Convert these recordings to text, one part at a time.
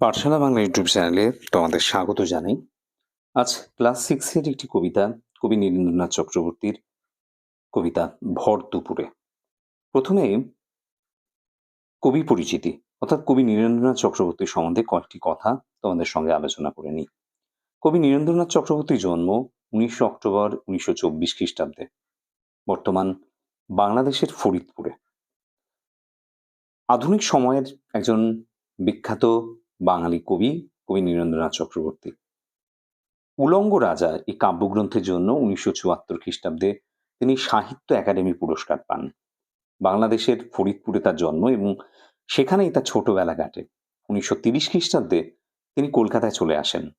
পাঠশালা Bangla YouTube চ্যানেলে তোমাদের স্বাগত জানাই। আজ ক্লাস সিক্সের একটি কবিতা, কবি নীরেন্দ্রনাথ চক্রবর্তীর কবিতা, ভর দুপুরে। প্রথমে কবি পরিচিতি, অর্থাৎ কবি নীরেন্দ্রনাথ চক্রবর্তীর সম্বন্ধে কয়েকটি কথা তোমাদের সঙ্গে আলোচনা করে নিই। কবি নীরেন্দ্রনাথ চক্রবর্তীর জন্ম উনিশশো অক্টোবর উনিশশো চব্বিশ খ্রিস্টাব্দে, বর্তমান বাংলাদেশের ফরিদপুরে। আধুনিক সময়ের একজন বিখ্যাত বাঙালি কবি কবি নীরেন্দ্রনাথ চক্রবর্তী। উলঙ্গ রাজা এই কাব্যগ্রন্থের জন্য উনিশশো চুয়াত্তর খ্রিস্টাব্দে তিনি সাহিত্য একাডেমি পুরস্কার পান। বাংলাদেশের ফরিদপুরে তার জন্ম এবং সেখানেই তার ছোটবেলা কাটে। উনিশশো তিরিশ খ্রিস্টাব্দে তিনি কলকাতায় চলে আসেন।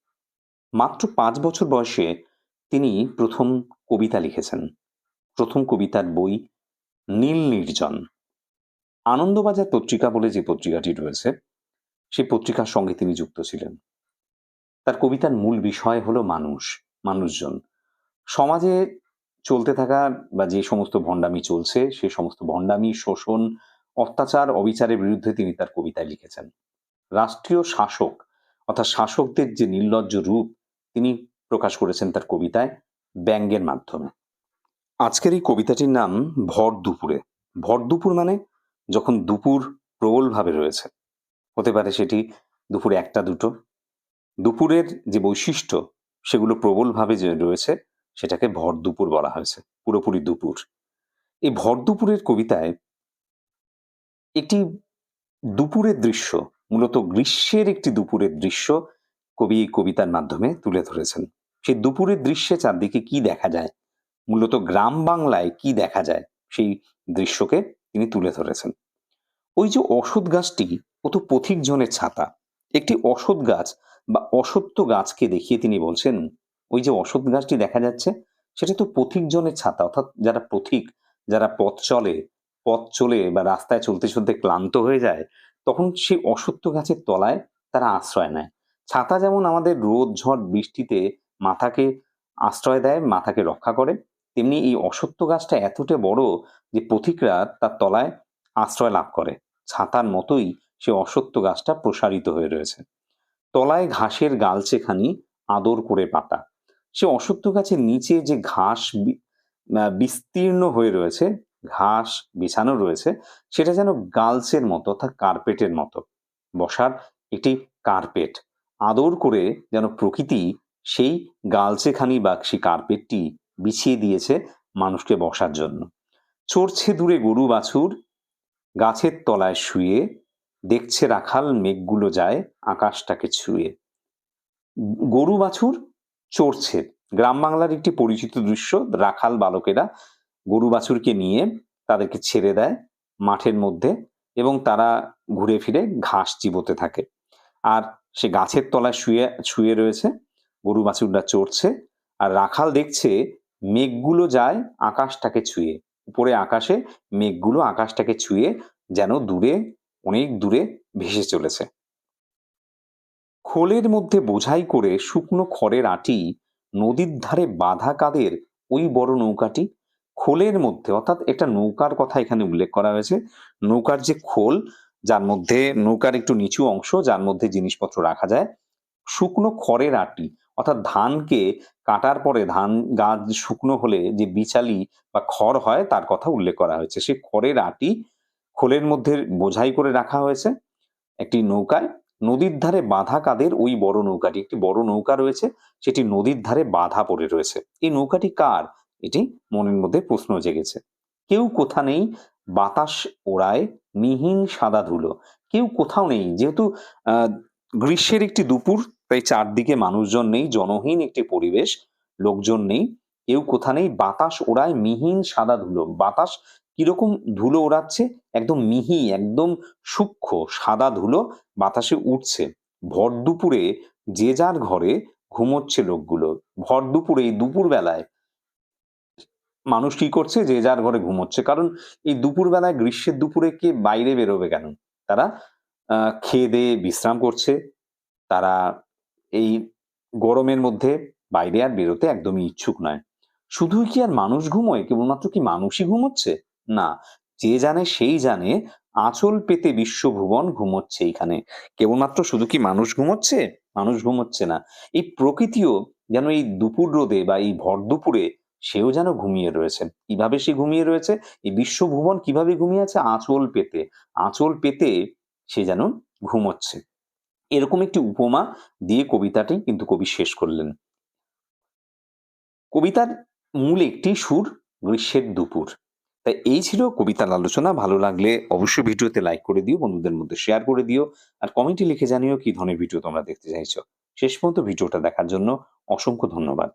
মাত্র পাঁচ বছর বয়সে তিনি প্রথম কবিতা লিখেছেন। প্রথম কবিতার বই নীল নির্জন। আনন্দবাজার পত্রিকা বলে যে পত্রিকাটি রয়েছে সেই পত্রিকার সঙ্গে তিনি যুক্ত ছিলেন। তার কবিতার মূল বিষয় হলো মানুষ, মানুষজন। সমাজে চলতে থাকা বা যে সমস্ত ভণ্ডামি চলছে, সে সমস্ত ভণ্ডামি, শোষণ, অত্যাচার, অবিচারের বিরুদ্ধে তিনি তার কবিতায় লিখেছেন। রাষ্ট্রীয় শাসক অর্থাৎ শাসকদের যে নির্লজ্জ রূপ তিনি প্রকাশ করেছেন তার কবিতায় ব্যঙ্গের মাধ্যমে। আজকের এই কবিতাটির নাম ভর দুপুরে। ভর দুপুর মানে যখন দুপুর প্রবলভাবে রয়েছে। হতে পারে সেটি দুপুরে একটা, দুটো। দুপুরের যে বৈশিষ্ট্য, সেগুলো প্রবলভাবে যে রয়েছে, সেটাকে ভর দুপুর বলা হয়েছে, পুরোপুরি দুপুর। এই ভর দুপুরের কবিতায় একটি দুপুরের দৃশ্য, মূলত গ্রীষ্মের একটি দুপুরের দৃশ্য কবি কবিতার মাধ্যমে তুলে ধরেছেন। সেই দুপুরের দৃশ্যে চারদিকে কি দেখা যায়, মূলত গ্রাম বাংলায় কি দেখা যায়, সেই দৃশ্যকে তিনি তুলে ধরেছেন। ওই যে অসৎ গাছটি ও তো পথিকজনের ছাতা। একটি অসৎ গাছ বা অসত্য গাছকে দেখিয়ে তিনি বলছেন, ওই যে অসৎ গাছটি দেখা যাচ্ছে, সেটা তো পথিক জনের ছাতা, অর্থাৎ যারা পথিক, যারা পথ চলে পথ চলে বা রাস্তায় চলতে চলতে ক্লান্ত হয়ে যায়, তখন সেই অসত্য গাছের তলায় তারা আশ্রয় নেয়। ছাতা যেমন আমাদের রোদ, ঝড়, বৃষ্টিতে মাথাকে আশ্রয় দেয়, মাথাকে রক্ষা করে, তেমনি এই অসত্য গাছটা এতটা বড় যে পথিকরা তার তলায় আশ্রয় লাভ করে। ছাতার মতোই সে অসত্য গাছটা প্রসারিত হয়ে রয়েছে। তলায় ঘাসের গালচেখানি, আদর করে পাতা। সে অসত্য গাছের নিচে যে ঘাস বিস্তীর্ণ হয়ে রয়েছে, ঘাস বিছানো রয়েছে, সেটা যেন গালসের মতো অর্থাৎ কার্পেটের মতো। বসার একটি কার্পেট। আদর করে যেন প্রকৃতি সেই গালচেখানি বা সেই কার্পেটটি বিছিয়ে দিয়েছে মানুষকে বসার জন্য। চড়ছে দূরে গরু বাছুর গাছের তলায় শুয়ে দেখছে রাখাল মেঘগুলো যায় আকাশটাকে ছুঁয়ে। গরু বাছুর চড়ছে। গ্রাম বাংলার একটি পরিচিত দৃশ্য, রাখাল বালকেরা গরু বাছুরকে নিয়ে তাদেরকে ছেড়ে দেয় মাঠের মধ্যে এবং তারা ঘুরে ফিরে ঘাস চিবোতে থাকে। আর সে গাছের তলায় শুয়ে শুয়ে রয়েছে, গরু বাছুররা চড়ছে। আর রাখাল দেখছে মেঘগুলো যায় আকাশটাকে ছুঁয়ে। উপরে আকাশে মেঘগুলো আকাশটাকে ছুঁয়ে যেন দূরে, অনেক দূরে ভেসে চলেছে। খোলের মধ্যে বোঝাই করে শুকনো খড়ের আটি নদীর ধারে বাঁধা কাদের ওই বড় নৌকাটি? খোলের মধ্যে, অর্থাৎ একটা নৌকার কথা এখানে উল্লেখ করা হয়েছে। নৌকার যে খোল, যার মধ্যে নৌকার একটু নিচু অংশ, যার মধ্যে জিনিসপত্র রাখা যায়, শুকনো খড়ের আটি অর্থাৎ ধানকে কাটার পরে ধান গাছ শুকনো হলে যে বিচালি বা খড় হয়, তার কথা উল্লেখ করা হয়েছে। সেই খড়ের আটি খোলের মধ্যে বোঝাই করে রাখা হয়েছে একটি নৌকায়। নদীর ধারে বাঁধা কাদের? ওই বড় নৌকাটি। একটি বড় নৌকা রয়েছে, সেটি নদীর ধারে বাঁধা পড়ে রয়েছে। এই নৌকাটি কার? এটি মনের মধ্যে প্রশ্ন জেগেছে। কেউ কোথা নেই বাতাস ওড়ায়, মিহিন সাদা ধুলো। কেউ কোথাও নেই। যেহেতু গ্রীষ্মের একটি দুপুর তাই চারদিকে মানুষজন নেই, জনহীন একটি পরিবেশ, লোকজন নেই। কেউ কোথা নেই, বাতাস ওড়ায় মিহিন সাদা ধুলো। বাতাস কীরকম ধুলো ওড়াচ্ছে? একদম মিহি, একদম সূক্ষ্ম, সাদা ধুলো বাতাসে উঠছে। ভর দুপুরে যে যার ঘরে ঘুমোচ্ছে লোকগুলো। ভর দুপুরে, এই দুপুর বেলায় মানুষ কি করছে? যে যার ঘরে ঘুমোচ্ছে। কারণ এই দুপুর বেলায় গ্রীষ্মের দুপুরে কে বাইরে বেরোবে কেন? তারা খেয়ে দিয়ে বিশ্রাম করছে। তারা এই গরমের মধ্যে বাইরে আর বেরোতে একদমই ইচ্ছুক নয়। শুধুই কি আর মানুষ ঘুমোয়? কেবলমাত্র কি মানুষই ঘুমোচ্ছে? না, যে জানে সেই জানে আঁচল পেতে বিশ্বভুবন ঘুমোচ্ছে এইখানে। কেবলমাত্র শুধু কি মানুষ ঘুমোচ্ছে? মানুষ ঘুমোচ্ছে না। এই প্রকৃতিও যেন এই দুপুর রোদে বা এই ভর দুপুরে সেও যেন ঘুমিয়ে রয়েছে। কীভাবে সে ঘুমিয়ে রয়েছে? এই বিশ্বভুবন কীভাবে ঘুমিয়ে আছে? আঁচল পেতে। আঁচল পেতে সে যেন ঘুমোচ্ছে। এরকম একটি উপমা দিয়ে কবিতাটি কিন্তু কবি শেষ করলেন। কবিতার মূল একটি সুর গ্রীষ্মের দুপুর। তাই এই ছিল কবিতার আলোচনা। ভালো লাগলে অবশ্যই ভিডিওতে লাইক করে দিও, বন্ধুদের মধ্যে শেয়ার করে দিও আর কমেন্টে লিখে জানিও কি ধরনের ভিডিও তোমরা দেখতে চাইছো। শেষ পর্যন্ত ভিডিওটা দেখার জন্য অসংখ্য ধন্যবাদ।